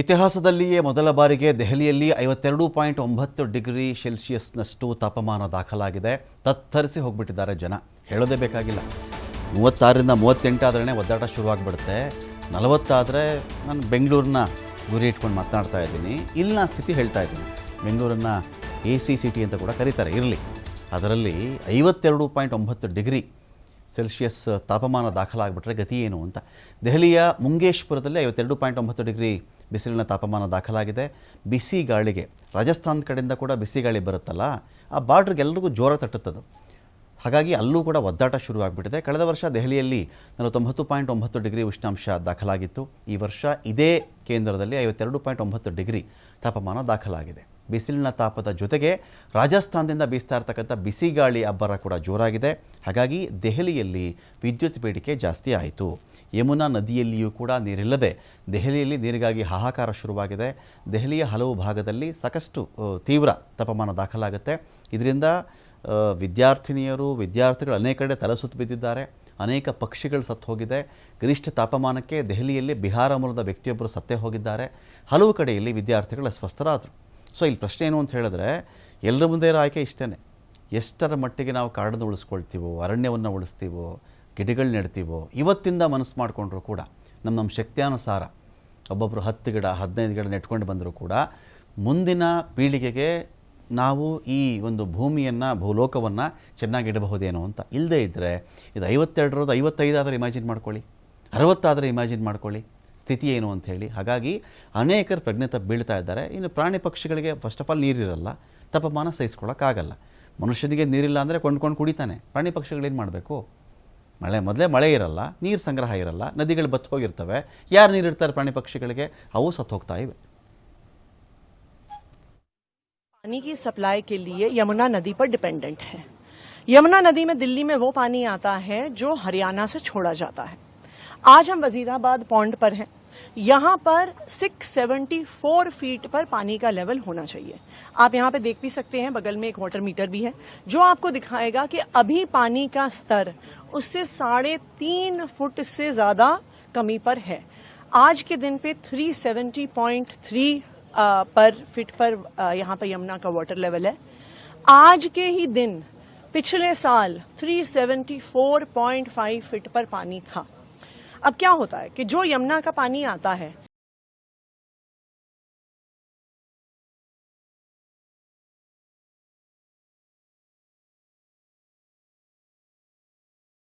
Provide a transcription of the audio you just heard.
ಇತಿಹಾಸದಲ್ಲಿಯೇ ಮೊದಲ ಬಾರಿಗೆ ದೆಹಲಿಯಲ್ಲಿ ಐವತ್ತೆರಡು ಪಾಯಿಂಟ್ ಒಂಬತ್ತು ಡಿಗ್ರಿ ಸೆಲ್ಸಿಯಸ್ನಷ್ಟು ತಾಪಮಾನ ದಾಖಲಾಗಿದೆ. ತತ್ತರಿಸಿ ಹೋಗ್ಬಿಟ್ಟಿದ್ದಾರೆ ಜನ. ಹೇಳೋದೇ ಬೇಕಾಗಿಲ್ಲ. ಮೂವತ್ತಾರರಿಂದ ಮೂವತ್ತೆಂಟಾದ್ರೇ ಒದ್ದಾಟ ಶುರುವಾಗ್ಬಿಡುತ್ತೆ. ನಲವತ್ತಾದರೆ ನಾನು ಬೆಂಗಳೂರನ್ನ ಗುರಿ ಇಟ್ಕೊಂಡು ಮಾತನಾಡ್ತಾ ಇದ್ದೀನಿ. ಇಲ್ಲಿನ ಸ್ಥಿತಿ ಹೇಳ್ತಾ ಇದ್ದೀನಿ. ಬೆಂಗಳೂರನ್ನು ಎ ಸಿ ಸಿಟಿ ಅಂತ ಕೂಡ ಕರೀತಾರೆ. ಇರಲಿ. ಅದರಲ್ಲಿ ಐವತ್ತೆರಡು ಪಾಯಿಂಟ್ ಒಂಬತ್ತು ಡಿಗ್ರಿ ಸೆಲ್ಸಿಯಸ್ ತಾಪಮಾನ ದಾಖಲಾಗ್ಬಿಟ್ರೆ ಗತಿ ಏನು ಅಂತ. ದೆಹಲಿಯ ಮುಂಗೇಶ್ಪುರದಲ್ಲಿ ಐವತ್ತೆರಡು ಪಾಯಿಂಟ್ ಒಂಬತ್ತು ಡಿಗ್ರಿ ಬಿಸಿಲಿನ ತಾಪಮಾನ ದಾಖಲಾಗಿದೆ. ಬಿಸಿ ಗಾಳಿಗೆ ರಾಜಸ್ಥಾನ್ ಕಡೆಯಿಂದ ಕೂಡ ಬಿಸಿ ಗಾಳಿ ಬರುತ್ತಲ್ಲ, ಆ ಬಾರ್ಡ್ರಿಗೆ ಎಲ್ರಿಗೂ ಜೋರ ತಟ್ಟುತ್ತದೆ. ಹಾಗಾಗಿ ಅಲ್ಲೂ ಕೂಡ ಒದ್ದಾಟ ಶುರುವಾಗ್ಬಿಟ್ಟಿದೆ. ಕಳೆದ ವರ್ಷ ದೆಹಲಿಯಲ್ಲಿ ನಲವತ್ತೊಂಬತ್ತು ಪಾಯಿಂಟ್ ಒಂಬತ್ತು ಡಿಗ್ರಿ ಉಷ್ಣಾಂಶ ದಾಖಲಾಗಿತ್ತು. ಈ ವರ್ಷ ಇದೇ ಕೇಂದ್ರದಲ್ಲಿ ಐವತ್ತೆರಡು ಪಾಯಿಂಟ್ ಒಂಬತ್ತು ಡಿಗ್ರಿ ತಾಪಮಾನ ದಾಖಲಾಗಿದೆ. ಬಿಸಿಲಿನ ತಾಪದ ಜೊತೆಗೆ ರಾಜಸ್ಥಾನದಿಂದ ಬೀಸ್ತಾ ಇರ್ತಕ್ಕಂಥ ಬಿಸಿ ಗಾಳಿ ಅಬ್ಬರ ಕೂಡ ಜೋರಾಗಿದೆ. ಹಾಗಾಗಿ ದೆಹಲಿಯಲ್ಲಿ ವಿದ್ಯುತ್ ಬೇಡಿಕೆ ಜಾಸ್ತಿ ಆಯಿತು. ಯಮುನಾ ನದಿಯಲ್ಲಿಯೂ ಕೂಡ ನೀರಿಲ್ಲದೆ ದೆಹಲಿಯಲ್ಲಿ ನೀರಿಗಾಗಿ ಹಾಹಾಕಾರ ಶುರುವಾಗಿದೆ. ದೆಹಲಿಯ ಹಲವು ಭಾಗದಲ್ಲಿ ಸಾಕಷ್ಟು ತೀವ್ರ ತಾಪಮಾನ ದಾಖಲಾಗುತ್ತೆ. ಇದರಿಂದ ವಿದ್ಯಾರ್ಥಿನಿಯರು, ವಿದ್ಯಾರ್ಥಿಗಳು ಅನೇಕ ಕಡೆ ತಲೆಸುತ್ತು ಬಿದ್ದಿದ್ದಾರೆ. ಅನೇಕ ಪಕ್ಷಿಗಳು ಸತ್ತು ಹೋಗಿದೆ. ಗರಿಷ್ಠ ತಾಪಮಾನಕ್ಕೆ ದೆಹಲಿಯಲ್ಲಿ ಬಿಹಾರ ಮೂಲದ ವ್ಯಕ್ತಿಯೊಬ್ಬರು ಸತ್ತೇ ಹೋಗಿದ್ದಾರೆ. ಹಲವು ಕಡೆಯಲ್ಲಿ ವಿದ್ಯಾರ್ಥಿಗಳು ಅಸ್ವಸ್ಥರಾದರು. ಸೊ ಇಲ್ಲಿ ಪ್ರಶ್ನೆ ಏನು ಅಂತ ಹೇಳಿದ್ರೆ, ಎಲ್ಲರ ಮುಂದೆ ಇರೋ ಆಯ್ಕೆ ಇಷ್ಟೇ ಎಷ್ಟರ ಮಟ್ಟಿಗೆ ನಾವು ಕಾಡನ್ನು ಉಳಿಸ್ಕೊಳ್ತೀವೋ, ಅರಣ್ಯವನ್ನು ಉಳಿಸ್ತೀವೋ ಗಿಡಗಳು ನೆಡ್ತೀವೋ, ಇವತ್ತಿಂದ ಮನಸ್ಸು ಮಾಡಿಕೊಂಡ್ರು ಕೂಡ, ನಮ್ಮ ನಮ್ಮ ಶಕ್ತಿಯಾನುಸಾರ ಒಬ್ಬೊಬ್ಬರು ಹತ್ತು ಗಿಡ, ಹದಿನೈದು ಗಿಡ ನೆಟ್ಕೊಂಡು ಬಂದರೂ ಕೂಡ, ಮುಂದಿನ ಪೀಳಿಗೆಗೆ ನಾವು ಈ ಒಂದು ಭೂಮಿಯನ್ನು, ಭೂಲೋಕವನ್ನು ಚೆನ್ನಾಗಿ ಇಡಬಹುದೇನೋ ಅಂತ. ಇಲ್ಲದೇ ಇದ್ದರೆ ಇದು ಐವತ್ತೆರಡರದ್ದು ಐವತ್ತೈದಾದರೆ ಇಮ್ಯಾಜಿನ್ ಮಾಡ್ಕೊಳ್ಳಿ. ಅರವತ್ತಾದರೆ ಇಮ್ಯಾಜಿನ್ ಮಾಡ್ಕೊಳ್ಳಿ. ಸ್ಥಿತಿ ಏನು ಅಂತ ಹೇಳಿ ಹಾಗಾಗಿ ಅನೇಕರು ಪ್ರಜ್ಞೆ ತಪ್ಪು ಬೀಳ್ತಾ ಇದ್ದಾರೆ ಇನ್ನು ಪ್ರಾಣಿ ಪಕ್ಷಿಗಳಿಗೆ ಫಸ್ಟ್ ಆಫ್ ಆಲ್ ನೀರಿರಲ್ಲ ತಾಪಮಾನ ಸಹಿಸ್ಕೊಳ್ಳೋಕ್ಕಾಗಲ್ಲ ಮನುಷ್ಯನಿಗೆ ನೀರಿಲ್ಲ ಅಂದರೆ ಕೊಂಡ್ಕೊಂಡು ಕುಡಿತಾನೆ ಪ್ರಾಣಿ ಪಕ್ಷಿಗಳೇನು ಮಾಡಬೇಕು ಮಳೆ ಮೊದಲೇ ಮಳೆ ಇರಲ್ಲ ನೀರು ಸಂಗ್ರಹ ಇರಲ್ಲ ನದಿಗಳು ಬತ್ತು ಹೋಗಿರ್ತವೆ ಯಾರು ನೀರು ಇರ್ತಾರೆ ಪ್ರಾಣಿ ಪಕ್ಷಿಗಳಿಗೆ ಅವು ಸತ್ತು ಹೋಗ್ತಾ ಇವೆ पानी की सप्लाई के लिए यमुना नदी पर डिपेंडेंट है यमुना नदी में दिल्ली में वो पानी आता है जो हरियाणा से छोड़ा जाता है आज हम वजीराबाद पौंड पर हैं यहाँ पर 674 फीट पर पानी का लेवल होना चाहिए। आप यहाँ पे देख भी सकते हैं बगल में एक वाटर मीटर भी है जो आपको दिखाएगा कि अभी पानी का स्तर उससे साढ़े तीन फुट से ज़्यादा कमी पर है। आज के दिन पे 370.3 अ, पर फिट पर यहाँ पर यमुना का वाटर लेवल है। आज के ही दिन पिछले साल 374.5 फीट पर पानी था। अब क्या होता है कि जो यमुना का पानी आता है